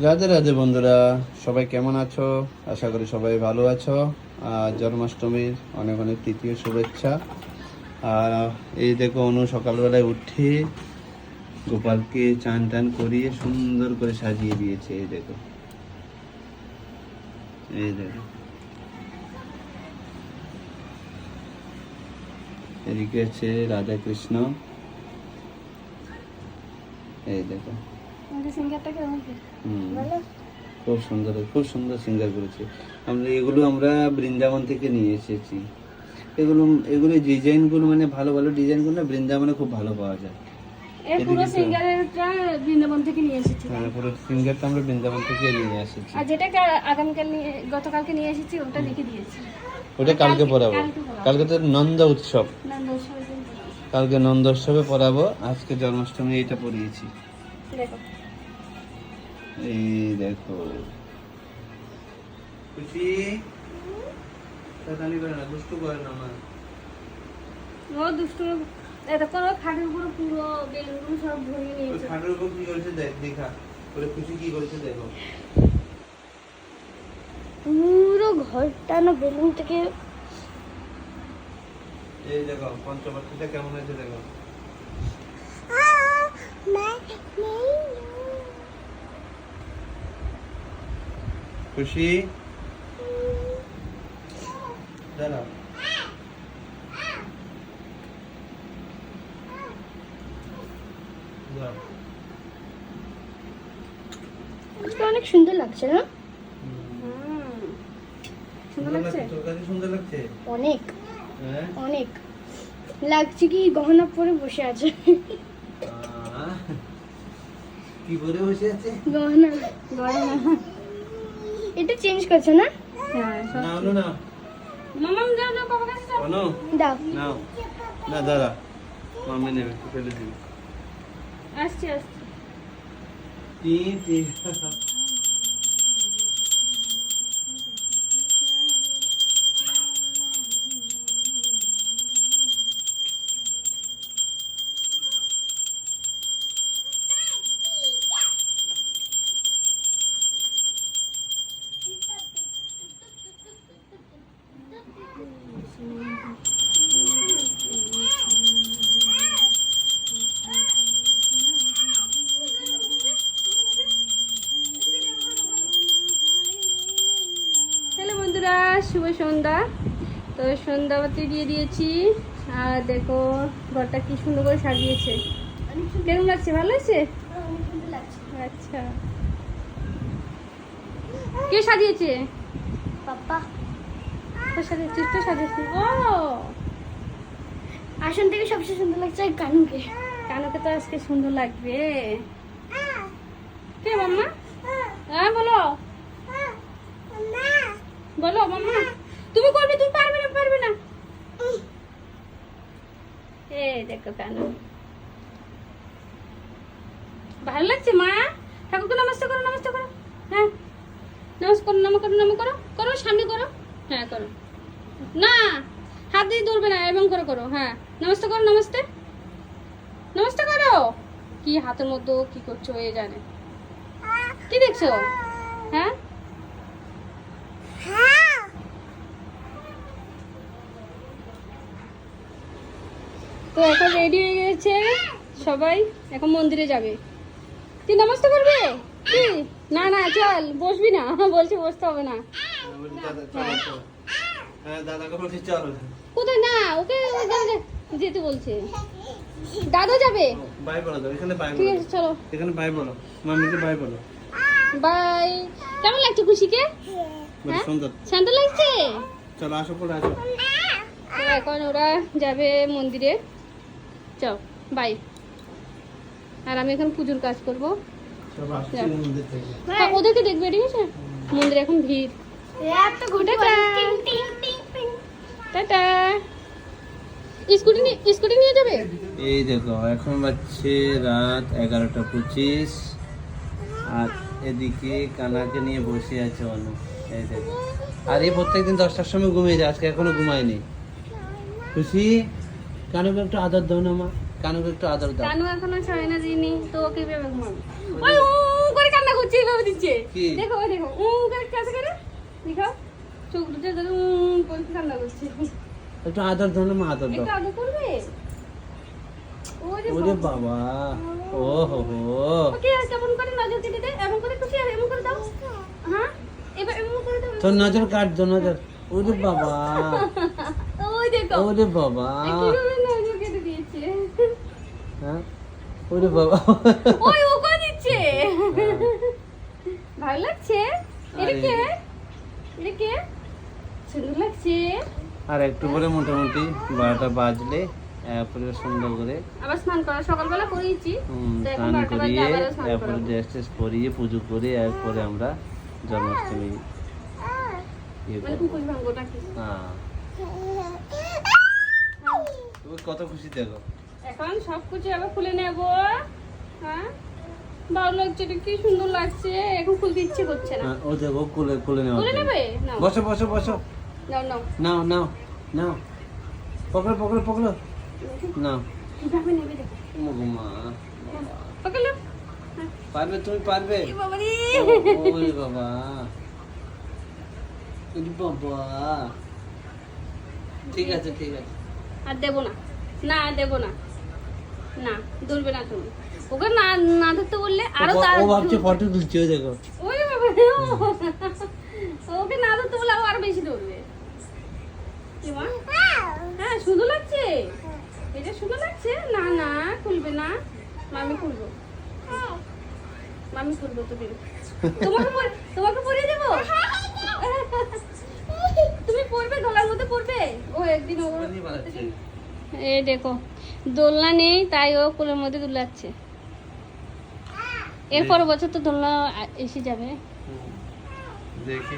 রাধে রাধে বন্ধুরা, সবাই কেমন আছো? আশা করি সবাই ভালো আছো। আর জন্মাষ্টমীর অনেক অনেক তৃতীয় শুভেচ্ছা। আর এই দেখো, অনু সকালবেলায় উঠে গোপালকে চান টান করিয়ে সুন্দর করে সাজিয়ে দিয়েছে, এই দেখো। এই দেখো। এদিকে আছে রাধা কৃষ্ণ এই দেখো। খুব সুন্দর খুব সুন্দর সিঙ্গার করেছে। আমরা এগুলো আমরা বৃন্দাবন থেকে নিয়ে এসেছি। এগুলো এগুলো ডিজাইনগুলো মানে ভালো ভালো ডিজাইনগুলো না বৃন্দাবনে খুব ভালো পাওয়া যায়। পুরো সিঙ্গারটা বৃন্দাবন থেকে নিয়ে এসেছি। হ্যাঁ পুরো সিঙ্গারটা আমরা বৃন্দাবন থেকে নিয়ে এসেছি। আর যেটা আগামীকাল নিয়ে গতকালকে নিয়ে এসেছি ওটা লিখে দিয়েছি। ওটা কালকে কালকে তো নন্দ উৎসব। কালকে নন্দ উৎসবে পরাবো। আজকে জন্মাষ্টমী এটা পরিয়েছি। দেখো। এই দেখো। খুশি? শয়তানি করে না দুষ্টু করে না মা ও দুষ্টু এটা খাটের উপর পুরো বেলুন সব ভরিয়ে নিয়েছে। খাটের উপর কি করেছে দেখ দেখা। ওরে খুশি কি করেছে দেখো। পুরো ঘরটা না বেলুন থেকে এই দেখো পঞ্চবার্ষিটা কেমন আছে দেখো। খুশি? দাঁড়াও। অনেক সুন্দর লাগছে না? সুন্দর লাগছে? তোর কাছে সুন্দর লাগছে? অনেক। হ্যাঁ? অনেক। লাগছে কি গহনা পরে বসে আছে? কি বলে বসে আছে? গহনা। গহনা। এটা চেঞ্জ করছে না? হ্যাঁ মামাম কাছে দাও। নাও। না দাদা নেবে ফেলে দিবি। আসছি টি শুভ সন্ধ্যা। তো সন্ধ্যাবাতি দিয়ে দিয়েছি। আর দেখো ঘরটা কি সুন্দর করে সাজিয়েছে। কেমন লাগছে? ভালো লাগছে? আচ্ছা। কে সাজিয়েছে? পাপা। তো সাজিয়েছে? তো সাজিয়েছে? ও! আসন থেকে সবচেয়ে সুন্দর লাগছে কানুকে। কানুকে তো আজকে সুন্দর লাগবে। কে মাম্মা? হ্যাঁ বলো। বলো মাম্মা তুমি করবে, তুমি পারবে না পারবে না। এই দেখো কানু। ভালো লাগছে, মা? ঠাকুরকে নমস্তে করো নমস্তে করো। হ্যাঁ। নমস্কার করো, নম করো নম, করো। করো, সামনে করো। হ্যাঁ করো। না, হাত দিয়ে ধরবে না এবং করে করো। হ্যাঁ। নমস্তে করো, নমস্তে। নমস্তে করো। কি হাতের মধ্যে কি করছ এ জানে। কি দেখছ? হ্যাঁ? তো এখন রেডি হয়ে গেছে সবাই এখন মন্দিরে যাবে। তুই নমস্তে করবে না না চল বসবি না। বলছি বসতে হবে না। কোথায়? না ওকে যেতে বলছে। দাদু যাবে? বাই বলো এখানে বাই ঠিক আছে চলো। এখানে বাই বলো মাম্মিকে বাই বলো বাই কেমন লাগছে খুশিকে? বলো হ্যাঁ? সুন্দর লাগছে? চলো আসো পরে আসো। এখন ওরা যাবে মন্দিরে। যাও বাই আর আমি এখন পুজোর কাজ করব। থেকে। হ্যাঁ, ওদেরকে দেখবে ঠিক আছে? মন্দিরে এখন ভিড়। এত ঘুটে টাটা। স্কুটি নিয়ে স্কুটি নিয়ে যাবে? এই দেখো এখন বাজছে রাত এগারোটা পঁচিশ। আর এদিকে কানাকে নিয়ে বসে আছে অনু। এই দেখো। আর এই প্রত্যেকদিন দশটার সময় ঘুমিয়ে যায় আজকে এখনও ঘুমায়নি। খুশি? কানুকে একটু আদর দাও না মা কানুকে একটু আদর দাও। কানু এখনও ছয় না দিইনি তো ওকে ভেবে ঘুমাবে? ওই উ করে কান্না করছে এইভাবে দিচ্ছে। দেখো ওই দেখো উ করে কাছে করে দেখো চোখ দুটো ধরে উ করে কান্না করছে। একটু আদর ধরলে মা আদর দাও। একটু আদর করবে? ওরে বাবা। ও। হো হো। ওকে কেমন করে নজর কেটে দে এমন করে খুশি আর এমন করে দাও। হ্যাঁ? এবার এমন করে দাও। তোর নজর কাট নজর। ওরে বাবা। ওরে বাবা কীভাবে নজর কেটে দিয়েছে হ্যাঁ? ওরে বাবা। ওই দিচ্ছে। ভালো লাগছে? এটা কে? এটা কে? সুন্দর লাগছে। আর একটু পরে মোটামুটি বারোটা বাজলে এরপরে সুন্দর করে। আবার স্নান করা সকালবেলা করিয়েছি স্নান করিয়ে আবারও স্নান এরপরে করাবো। ড্রেস ট্রেস পরিয়ে পুজো করে এরপরে আমরা জন্মাষ্টমী ইয়ে মানে কি? হ্যাঁ। কত খুশি দেখো? এখন সব কিছু আবার খুলে নেব। হ্যাঁ? ভালো লাগছে কি সুন্দর লাগছে। এখন খুলতে ইচ্ছে করছে না। হ্যাঁ, ও দেখো কুলে কুলে নেওয়া খুলে নেবে? বসো বসো বসো। নাও নাও। নাও নাও নাও। পকড়ো পকড়ো পকড়ো। নাও। কীভাবে নেবে দেখো। মগুমা পকড়লো পারবে তুমি পারবে। ওরে বাবা ওরে বাবা। ঠিক আছে ঠিক আছে। আর দেবো না। না দেবো না। না ধরবে না তুমি ওকে না না ধরতে বললে আরও তার ও ভাবছে ফটো তুলছে ওই দেখো। ওই বাবা ওকে না ধরতে বললে আরও বেশি ধরবে। হ্যাঁ সুন্দর লাগছে? এটা সুন্দর লাগছে? না না খুলবে না। মামি খুলবো। মামি খুলবো তুমি। তোমাকে তোমাকে পরিয়ে দেবো? তুমি পড়বে গলার মধ্যে পড়বে ও একদিন ও এই দেখো দোলনা নেই তাই ও কোলের মধ্যে দুলাচ্ছে। এর পরের বছর তো দোলনা এসে যাবে। দেখি।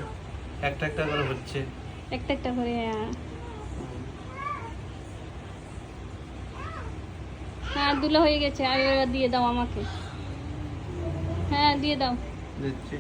একটা একটা করে হচ্ছে। একটা একটা করে হ্যাঁ। দুলা হয়ে গেছে আর দিয়ে দাও আমাকে। হ্যাঁ দিয়ে দাও। দিচ্ছি।